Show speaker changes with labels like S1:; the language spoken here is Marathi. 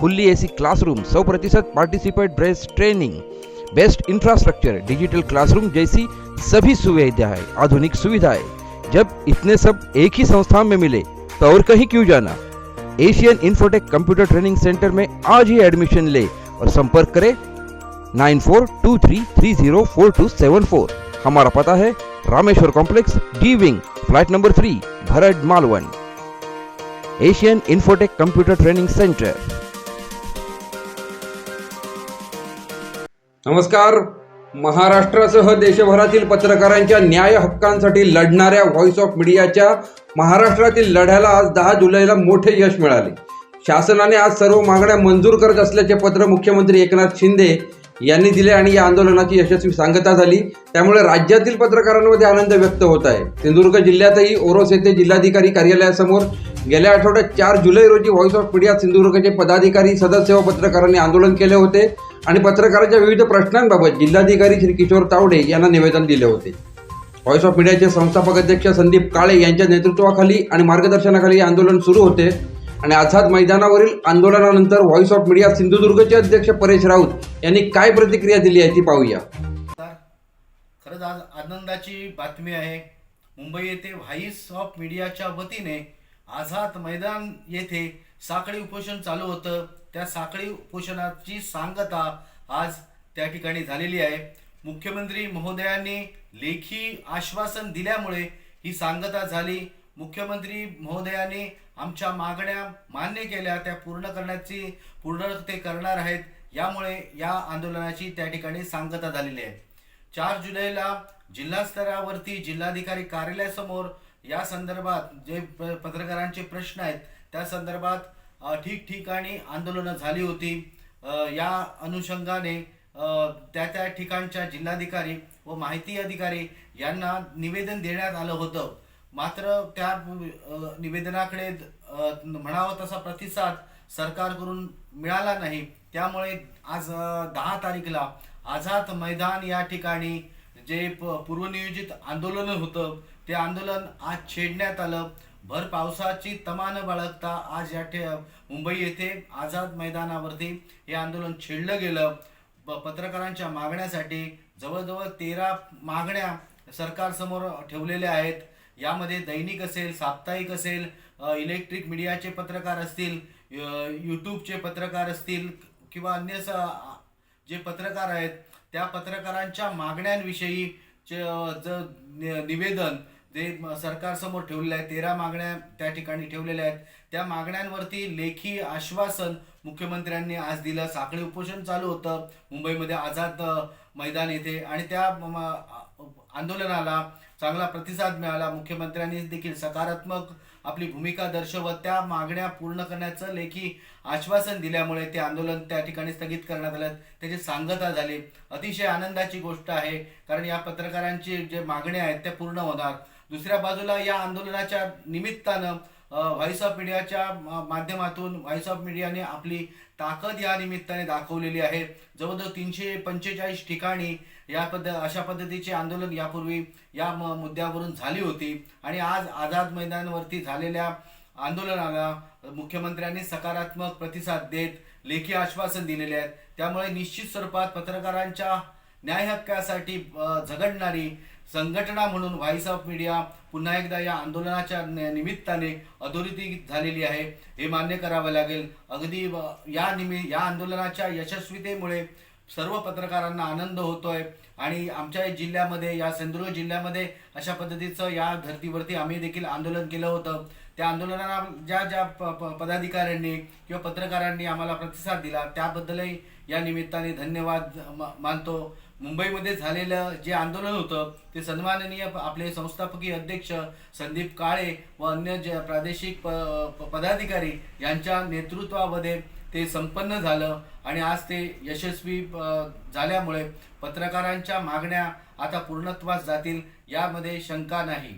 S1: fully AC classroom सौ प्रतिशत participate based training best infrastructure digital classroom जैसी सभी सुविधाएँ, आधुनिक सुविधाएँ। जब इतने सब एक ही संस्थान में मिले तो और कहीं क्यों जाना? Asian Infotech computer training centre में आज ही एडमिशन ले और संपर्क करें नाइन हमारा पता है Rameshwar complex D wing flat number three Bharat Malvan. Asian Infotech computer training centre
S2: नमस्कार. महाराष्ट्रासह देशभरातील पत्रकारांच्या न्याय हक्कांसाठी लढणाऱ्या व्हॉइस ऑफ मीडियाच्या महाराष्ट्रातील लढ्याला आज दहा जुलैला मोठे यश मिळाले. शासनाने आज सर्व मागण्या मंजूर करत असल्याचे पत्र मुख्यमंत्री एकनाथ शिंदे यांनी दिले आणि या आंदोलनाची यशस्वी सांगता झाली. त्यामुळे राज्यातील पत्रकारांमध्ये आनंद व्यक्त होत आहे. सिंधुदुर्ग जिल्ह्यातही ओरोस येथे जिल्हाधिकारी कार्यालयासमोर गेल्या आठवड्यात चार जुलै रोजी व्हॉइस ऑफ मीडिया सिंधुदुर्गचे पदाधिकारी सदस्य व पत्रकारांनी आंदोलन केले होते. आणि पत्रकारांच्या विविध प्रश्नांबाबत जिल्हाधिकारी श्री किशोर तावडे यांना निवेदन दिले होते. व्हॉइस ऑफ मीडियाचे संस्थापक अध्यक्ष संदीप काळे यांच्या नेतृत्वाखाली आणि मार्गदर्शनाखाली हे आंदोलन सुरू होते. आणि आझाद मैदानावरील आंदोलनानंतर व्हॉइस ऑफ मीडिया सिंधुदुर्गचे अध्यक्ष परेश राऊत यांनी काय प्रतिक्रिया दिली आहे ती पाहूया.
S3: खरंच आज आनंदाची बातमी आहे. मुंबई येथे व्हाईस ऑफ मीडियाच्या वतीने आझाद मैदान येथे साखळी उपोषण चालू होतं. त्या साखळी उपोषणाची सांगता आज त्या ठिकाणी झालेली आहे. मुख्यमंत्री महोदयांनी लेखी आश्वासन दिल्यामुळे ही सांगता झाली. मुख्यमंत्री महोदयांनी आमच्या मागण्या मान्य केल्या त्या पूर्ण करण्याची पूर्ण ते करणार आहेत. यामुळे या आंदोलनाची त्या ठिकाणी सांगता झालेली आहे. चार जुलैला जिल्हा स्तरावरती जिल्हाधिकारी कार्यालयासमोर या संदर्भात जे प- पत्रकारांचे प्रश्न आहेत त्या संदर्भात ठिकठिकाणी आंदोलनं झाली होती. या अनुषंगाने त्या त्या ठिकाणच्या जिल्हाधिकारी व माहिती अधिकारी यांना निवेदन देण्यात आलं होतं. मात्र त्या निवेदनाकडे म्हणावा तसा प्रतिसाद सरकारकडून मिळाला नाही. त्यामुळे आज दहा तारीखला आझाद मैदान या ठिकाणी जे प- पूर्वनियोजित आंदोलन होतं ते आंदोलन आज छेडण्यात आलं. भर पावसाची तमान बाळगता आज या ठे मुंबई येथे आझाद मैदानावरती हे आंदोलन छेडलं गेलं. प- पत्रकारांच्या मागण्यासाठी जवळजवळ तेरा मागण्या सरकारसमोर ठेवलेल्या आहेत. यामध्ये दैनिक असेल साप्ताहिक असेल इलेक्ट्रिक मीडियाचे पत्रकार असतील यूट्यूबचे पत्रकार असतील किंवा अन्य स- जे पत्रकार आहेत त्या पत्रकारांच्या मागण्यांविषयी च- ज नि- निवेदन जे सरकारसमोर ठेवलेले आहेत तेरा मागण्या त्या ठिकाणी ठेवलेल्या आहेत. त्या मागण्यांवरती लेखी आश्वासन मुख्यमंत्र्यांनी आज दिलं. साखळी उपोषण चालू होतं. मुंबईमध्ये आझाद मैदान येथे आणि त्या म- आंदोलनाला चांगला प्रतिसाद मिळाला. मुख्यमंत्र्यांनी देखील सकारात्मक आपली भूमिका दर्शवत त्या मागण्या पूर्ण करण्याचं लेखी आश्वासन दिल्यामुळे ते आंदोलन त्या ठिकाणी स्थगित करण्यात आलं. त्याची सांगता झाली. अतिशय आनंदाची गोष्ट आहे कारण या पत्रकारांची जे मागण्या आहेत त्या पूर्ण होणार. दुसऱ्या बाजूला या आंदोलनाच्या निमित्तानं व्हॉइस ऑफ मीडियाच्या माध्यमातून व्हॉइस ऑफ मीडियाने आपली ताकद या निमित्ताने दाखवलेली आहे. जवळजवळ तीनशे पंचेचाळीस ठिकाणी या पद्ध अशा पद्धतीचे आंदोलन यापूर्वी या म- मुद्द्यावरून झाली होती. आणि आज आझाद मैदानावरती झालेल्या आंदोलनाला मुख्यमंत्र्यांनी सकारात्मक प्रतिसाद देत लेखी आश्वासन दिलेले आहेत. त्यामुळे निश्चित स्वरूपात पत्रकारांच्या न्याय हक्कासाठी झगडणारी संघटना म्हणून व्हॉइस ऑफ मीडिया पुन्हा एकदा या आंदोलनाच्या निमित्ताने अधोरेखित झालेली आहे. हे मान्य करावं लागेल. अगदी या निमि या आंदोलनाच्या यशस्वीतेमुळे सर्व पत्रकारांना आनंद होतोय. आणि आमच्या जिल्ह्यामध्ये या सिंधुदुर्ग जिल्ह्यामध्ये अशा पद्धतीचं या धर्तीवरती आम्ही देखील आंदोलन केलं होतं. त्या आंदोलनाला ज्या ज्या प- प- पदाधिकाऱ्यांनी किंवा पत्रकारांनी आम्हाला प्रतिसाद दिला त्याबद्दलही या निमित्ताने धन्यवाद म- मानतो. मुंबईमध्ये झालेलं जे आंदोलन होतं ते सन्माननीय आपले संस्थापकीय अध्यक्ष संदीप काळे व अन्य जे प्रादेशिक प- प- पदाधिकारी यांच्या नेतृत्वामध्ये ते संपन्न झालं आणि आज ते यशस्वी झाल्यामुळे पत्रकारांच्या मागण्या आता पूर्णत्वास जातील यामध्ये शंका नाही.